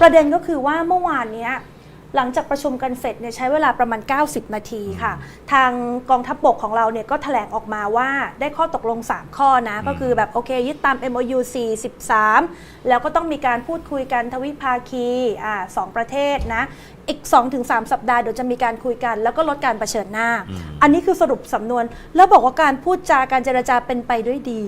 ประเด็นก็คือว่าเมื่อวานเนี้ยหลังจากประชุมกันเสร็จเนี่ยใช้เวลาประมาณ 90 นาทีค่ะ ทางกองทัพบกของเราเนี่ยก็แถลงออกมาว่าได้ข้อตกลง 3 ข้อนะ ก็คือแบบโอเคยึดตาม MOU 43 แล้วก็ต้องมีการพูดคุยกันทวิภาคีอ่าสองประเทศนะ อีก 2-3 สัปดาห์เดี๋ยวจะมีการคุยกัน แล้วก็ลดการเผชิญหน้า อันนี้คือสรุปสำนวน แล้วบอกว่าการพูดจาการเจรจาเป็นไปด้วยดี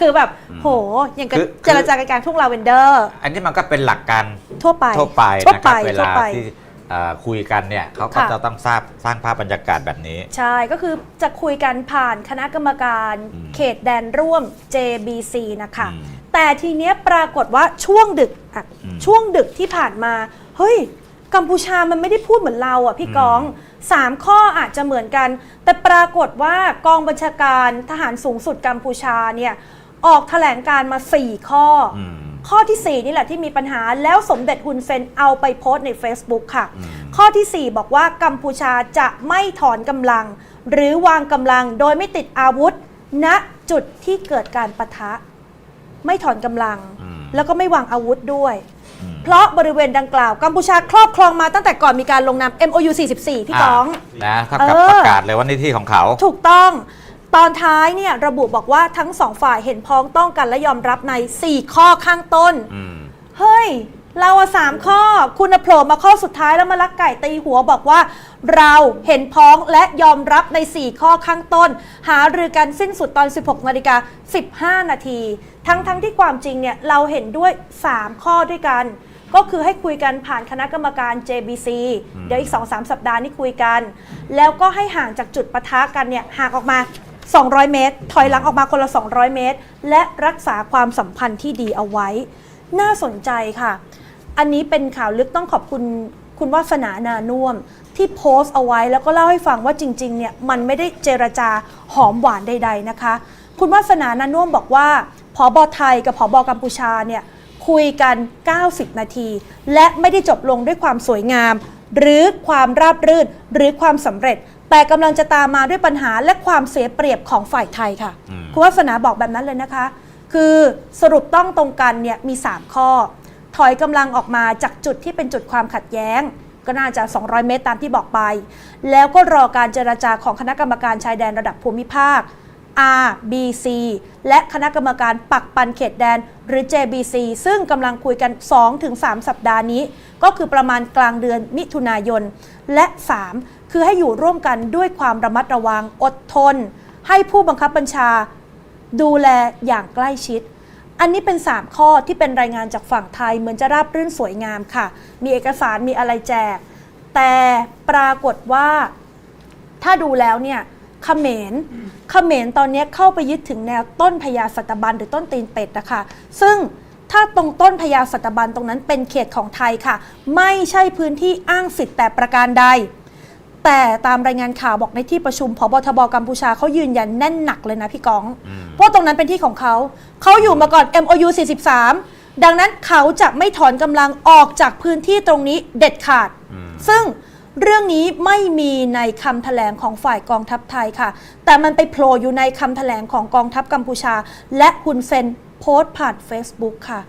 คือแบบโหอย่างกับคือเจรจาการกลางทุ่งลาเวนเดอร์ อันนี้มันก็เป็นหลักการ ทั่วไปทั่วไปทั่วนะคไปรับเวทั่วลาไปที่เอ่อคุยกันเนี่ยเขาก็ค่ะจะต้องทราบสร้างภาพบรรยากาศแบบนี้ ใช่ก็คือจะคุยกันผ่านคณะกรรมการอืมเขตแดนร่วม JBC นะคะอืมแต่ทีเนี้ยปรากฏว่าช่วงดึกอะอืมช่วงดึกที่ผ่านมา เฮ้ย กัมพูชามันไม่ได้พูดเหมือนเราอะพี่อืมกองสามข้ออาจจะเหมือนกัน แต่ปรากฏว่ากองบัญชาการทหารสูงสุดกัมพูชาเนี่ยออกแถลงการมา4ข้อออืม ข้อทีสี่ 4 นี่แหละที่มีปัญหาแล้วสมเด็จฮุนเซนเอาไปโพสต์ใน Facebook ค่ะอืมข้อทีสี่ 4 บอกว่ากัมพูชาจะไม่ถอนกำลัง หรือวางกำลังโดยไม่ติดอาวุธณจุดที่เกิดการปะทะ ไม่ถอนกำลังอืมแล้วก็ไม่วางอาวุธด้วยอืมเพราะบริเวณดังกล่าวกัมพูชาครอบครองมาตั้งแต่ก่อนมีการลงนาม MOU 44 พี่ก้องานะเท่ากับเออประกาศเลยว่านี่ที่ของเขา ถูกต้อง ตอนท้ายเนี่ยระบุบอกว่าทั้งสองฝ่ายเห็นพ้องต้องกันและยอมรับใน 4 ข้อข้างต้น อืม เฮ้ย เราอะสามข้อ คุณน่ะโผล่มาข้อสุดท้ายแล้วมาลักไก่ตีหัวบอกว่า เราเห็นพ้องและยอมรับใน 4 ข้อข้างต้น หารือกันสิ้นสุดตอน 16นาฬิกา15 นาที ทั้งทั้งที่ความจริงเนี่ย เราเห็นด้วย 3 ข้อด้วยกัน ก็คือให้คุยกันผ่านคณะกรรมการ JBC อืมเดี๋ยวอีก 2-3 สัปดาห์นี้คุยกัน แล้วก็ให้ห่างจากจุดปะทะกันเนี่ยห่างออกมา 200 เมตร ถอยหลังออกมาคนละ 200 เมตร และรักษาความสัมพันธ์ที่ดีเอาไว้ น่าสนใจค่ะ อันนี้เป็นข่าวลึกต้องขอบคุณคุณวาสนานานุ่วม ที่โพสต์เอาไว้แล้วก็เล่าให้ฟังว่าจริงๆเนี่ยมันไม่ได้เจรจาหอมหวานใด ๆนะคะ คุณวาสนานานุ่วมบอกว่าผอบอไทยกับผอบอกัมพูชาเนี่ยคุยกัน 90 นาที และไม่ได้จบลงด้วยความสวยงาม หรือความราบรื่นหรือความสำเร็จ แต่กำลังจะตามมาด้วยปัญหาและความเสียเปรียบของฝ่ายไทยค่ะ อืม คุณวาสนาบอกแบบนั้นเลยนะคะ คือสรุปต้องตรงกันเนี่ยมี 3 ข้อ ถอยกำลังออกมาจากจุดที่เป็นจุดความขัดแย้ง ก็น่าจะ 200 เมตรตามที่บอกไป แล้วก็รอการเจรจาของคณะกรรมการชายแดนระดับภูมิภาค R B C และคณะกรรมการปักปันเขตแดนหรือ JBC ซึ่งกำลังคุยกัน 2-3 สัปดาห์นี้ ก็คือประมาณกลางเดือนมิถุนายน และ 3 คือให้อยู่ร่วมกันด้วยความระมัดระวังอดทน ให้ผู้บังคับบัญชา ดูแลอย่างใกล้ชิด อันนี้เป็น 3 ข้อที่เป็นรายงานจากฝั่งไทย เหมือนจะราบรื่นสวยงามค่ะ มีเอกสารมีอะไรแจก แต่ปรากฏว่า ถ้าดูแล้วเนี่ยเขมรเขมรตอนนี้เข้าไปยึดถึงแนวต้นพญาสัตบันหรือต้นตีนเป็ดนะคะซึ่งถ้าตรงต้นพญาสัตบันตรงนั้นเป็นเขตของไทยค่ะ ไม่ใช่พื้นที่อ้างสิทธิ์แต่ประการใด แต่ตามรายงานข่าวบอกในที่ประชุมพบทบกัมพูชาเขายืนยันแน่นหนักเลยนะพี่ก้องอืมเพราะตรงนั้นเป็นที่ของเขา เขาอยู่มาก่อน MOU 43 ดังนั้นเขาจะไม่ถอนกำลังออกจากพื้นที่ตรงนี้เด็ดขาดอืมซึ่งเรื่องนี้ไม่มีในคำแถลงของฝ่ายกองทัพไทยค่ะ แต่มันไปโผล่อยู่ในคำแถลงของกองทัพกัมพูชา และฮุนเซนโพสต์ผ่าน Facebook ค่ะ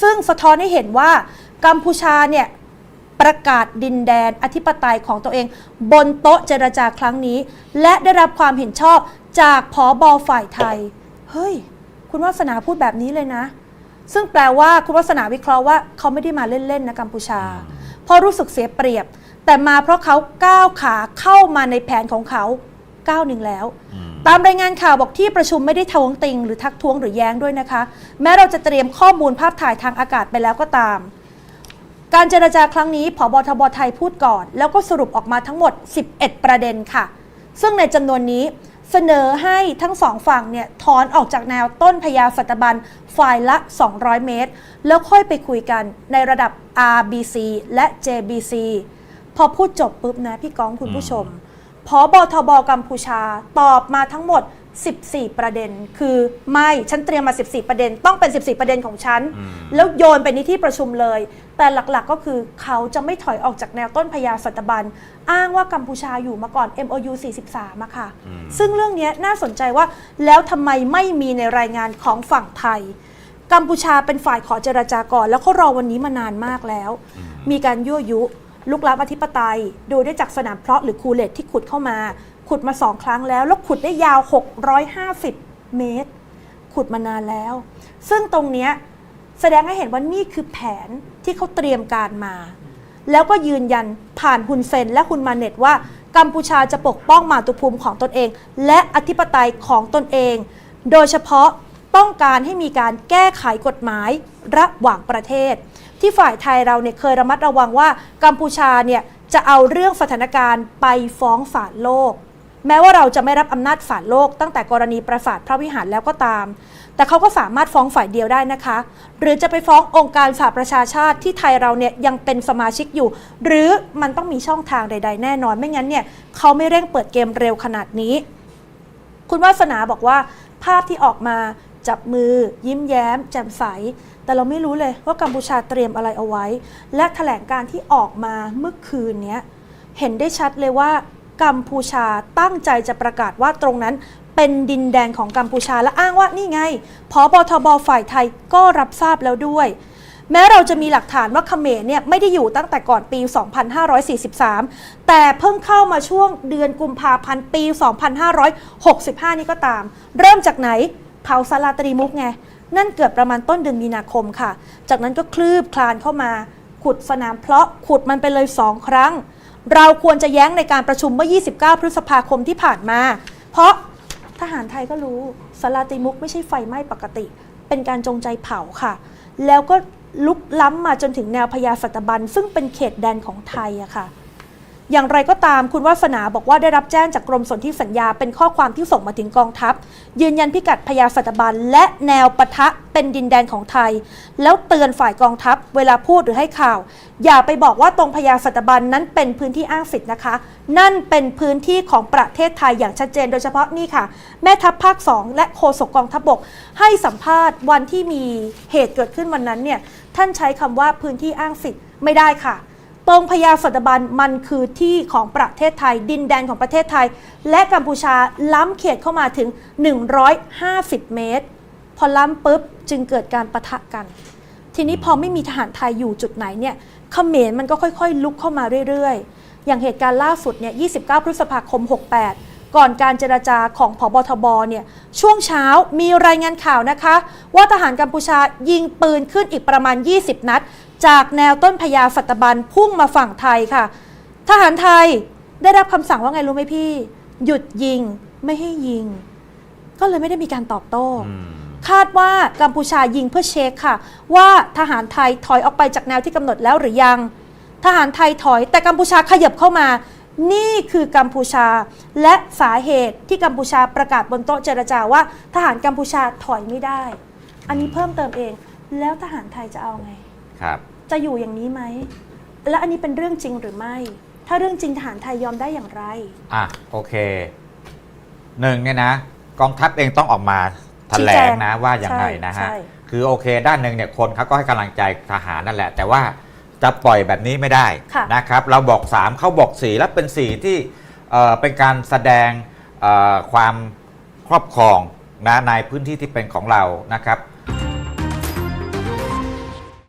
ซึ่งสะท้อนให้เห็นว่ากัมพูชาเนี่ย ประกาศดินแดนอธิปไตยของตัวเอง บนโต๊ะเจรจาครั้งนี้ และได้รับความเห็นชอบจากผอบอฝ่ายไทย เฮ้ย คุณวาสนาพูดแบบนี้เลยนะ ซึ่งแปลว่าคุณวาสนาวิเคราะห์ว่าเขาไม่ได้มาเล่นๆนะกัมพูชา เพราะรู้สึกเสียเปรียบ แต่มาเพราะเขาก้าวขาเข้ามาในแผนของเขาก้าวหนึ่งแล้วอืมตามรายงานข่าวบอกที่ประชุมไม่ได้ทวงติง หรือทักท้วงหรือแย้งด้วยนะคะ แม้เราจะเตรียมข้อมูลภาพถ่ายทางอากาศไปแล้วก็ตาม การเจรจาครั้งนี้ผบทบไทยพูดก่อน แล้วก็สรุปออกมาทั้งหมด 11 ประเด็นค่ะ ซึ่งในจำนวนนี้เสนอให้ทั้งสองฝั่งเนี่ยถอนออกจากแนวต้นพญาสัตบันฝ่ายละ 200 เมตร แล้วค่อยไปคุยกันในระดับ RBC และ JBC พอพูดจบปุ๊บนะพี่ก้องคุณผู้ชม พบทบกัมพูชาตอบมาทั้งหมด 14 ประเด็น คือไม่ฉันเตรียมมา 14 ประเด็น ต้องเป็น 14 ประเด็นของฉันอืมแล้วโยนไปในที่ประชุมเลย แต่หลักๆก็คือเขาจะไม่ถอยออกจากแนวต้นพญาสัตบัน อ้างว่ากัมพูชาอยู่มาก่อน MOU 43อะค่ะอืมซึ่งเรื่องนี้น่าสนใจว่าแล้วทำไมไม่มีในรายงานของฝั่งไทยกัมพูชาเป็นฝ่ายขอเจรจาก่อน แล้วเขารอวันนี้มานานมากแล้ว มีการยั่วยุ ลุกล้ำอธิปไตย ดูได้จากสนามเพาะหรือคูเลตที่ขุดเข้ามา ขุดมาสองครั้งแล้ว แล้วขุดได้ยาว 650 เมตร ขุดมานานแล้ว ซึ่งตรงเนี้ยแสดงให้เห็นว่านี่คือแผนที่เขาเตรียมการมา แล้วก็ยืนยันผ่านฮุนเซนและฮุนมาเน็ตว่ากัมพูชาจะปกป้องมาตุภูมิของตนเอง และอธิปไตยของตนเอง โดยเฉพาะ ต้องการให้มีการแก้ไขกฎหมายระหว่างประเทศ ที่ฝ่ายไทยเราเนี่ยเคยระมัดระวังว่ากัมพูชาเนี่ยจะเอาเรื่องสถานการณ์ไปฟ้องศาลโลก แม้ว่าเราจะไม่รับอำนาจศาลโลก ตั้งแต่กรณีประสาทพระวิหารแล้วก็ตาม แต่เขาก็สามารถฟ้องฝ่ายเดียวได้นะคะ หรือจะไปฟ้ององค์การสหประชาชาติที่ไทยเราเนี่ยยังเป็นสมาชิกอยู่ หรือมันต้องมีช่องทางใด ๆ แน่นอน ไม่งั้นเนี่ยเขาไม่เร่งเปิดเกมเร็วขนาดนี้ คุณวาสนาบอกว่าภาพที่ออกมา จับมือ ยิ้มแย้ม แจ่มใส แต่เราไม่รู้เลยว่ากัมพูชาเตรียมอะไรเอาไว้ และแถลงการที่ออกมาเมื่อคืนนี้เห็นได้ชัดเลยว่ากัมพูชาตั้งใจจะประกาศว่าตรงนั้นเป็นดินแดนของกัมพูชาและอ้างว่านี่ไงพบทบฝ่ายไทยก็รับทราบแล้วด้วย แม้เราจะมีหลักฐานว่าเขมรเนี่ยไม่ได้อยู่ตั้งแต่ก่อนปี 2543 แต่เพิ่งเข้ามาช่วงเดือนกุมภาพันธ์ปี 2565 นี่ก็ตาม เริ่มจากไหน เผาซาลาตรีมุกไง นั่นเกิดประมาณต้นเดือนมีนาคมค่ะ จากนั้นก็คลืบคลานเข้ามา ขุดสนามเพาะขุดมันไปเลยสองครั้ง เราควรจะแย้งในการประชุมเมื่อ 29 พฤษภาคมที่ผ่านมา เพราะทหารไทยก็รู้สลาติมุกไม่ใช่ไฟไหม้ปกติ เป็นการจงใจเผาค่ะ แล้วก็ลุกล้ำมาจนถึงแนวพญาสัตบันซึ่งเป็นเขตแดนของไทยอะค่ะ อย่างไรก็ตามคุณวาสนาบอกว่าได้รับแจ้งจากกรมสนธิสัญญาเป็นข้อความที่ส่งมาถึงกองทัพ ยืนยันพิกัดพญาสัตบันและแนวปะทะเป็นดินแดนของไทย แล้วเตือนฝ่ายกองทัพ เวลาพูดหรือให้ข่าว อย่าไปบอกว่าตรงพญาสัตบันนั้นเป็นพื้นที่อ้างสิทธิ์นะคะ นั่นเป็นพื้นที่ของประเทศไทยอย่างชัดเจน โดยเฉพาะนี่ค่ะ แม่ทัพภาค 2 และโฆษกกองทัพบกให้สัมภาษณ์วันที่มีเหตุเกิดขึ้นวันนั้นเนี่ยท่านใช้คำว่าพื้นที่อ้างสิทธิ์ไม่ได้ค่ะ ตรงพญาสัตบันมันคือที่ของประเทศไทย ดินแดนของประเทศไทย และกัมพูชาล้ำเขตเข้ามาถึง 150 เมตร พอล้ำปุ๊บจึงเกิดการประทะกัน ทีนี้พอไม่มีทหารไทยอยู่จุดไหนเนี่ยเขมรมันก็ค่อยๆ ลุกเข้ามาเรื่อยๆ อย่างเหตุการณ์ล่าสุดเนี่ย 29 พฤษภาคม 68ก่อนการเจรจาของพบทบเนี่ยช่วงเช้ามีรายงานข่าวนะคะ ว่าทหารกัมพูชายิงปืนขึ้นอีกประมาณ 20 นัด จากแนวต้นพญาสัตบันพุ่งมาฝั่งไทยค่ะ ทหารไทยได้รับคำสั่งว่าไงรู้ไหมพี่ หยุดยิงไม่ให้ยิง ก็เลยไม่ได้มีการตอบโต้อืมคาดว่ากัมพูชายิงเพื่อเช็คค่ะ ว่าทหารไทยถอยออกไปจากแนวที่กำหนดแล้วหรือยัง ทหารไทยถอย แต่กัมพูชาขยับเข้ามา นี่คือกัมพูชา และสาเหตุที่กัมพูชาประกาศบนโต๊ะเจรจาว่า ทหารกัมพูชาถอยไม่ได้ อันนี้เพิ่มเติมเอง แล้วทหารไทยจะเอาไง ครับ จะอยู่อย่างนี้ไหม และอันนี้เป็นเรื่องจริงหรือไม่ ถ้าเรื่องจริงทหารไทยยอมได้อย่างไร อะโอเคหนึ่งเนี่ยนะกองทัพเองต้องออกมาแถลชี้แจงงนะว่าอย่างไรนะใช่ฮะใช่คือโอเค ด้านหนึ่งเนี่ยคนเขาก็ให้กำลังใจทหารนั่นแหละ แต่ว่าจะปล่อยแบบนี้ไม่ได้ค่ะนะครับ เราบอก 3 เขาบอก 4 แล้วเป็น 4 ที่เอ่อเป็นการแสดงเอ่อความครอบครองนะในพื้นที่ที่เป็นของเรานะครับ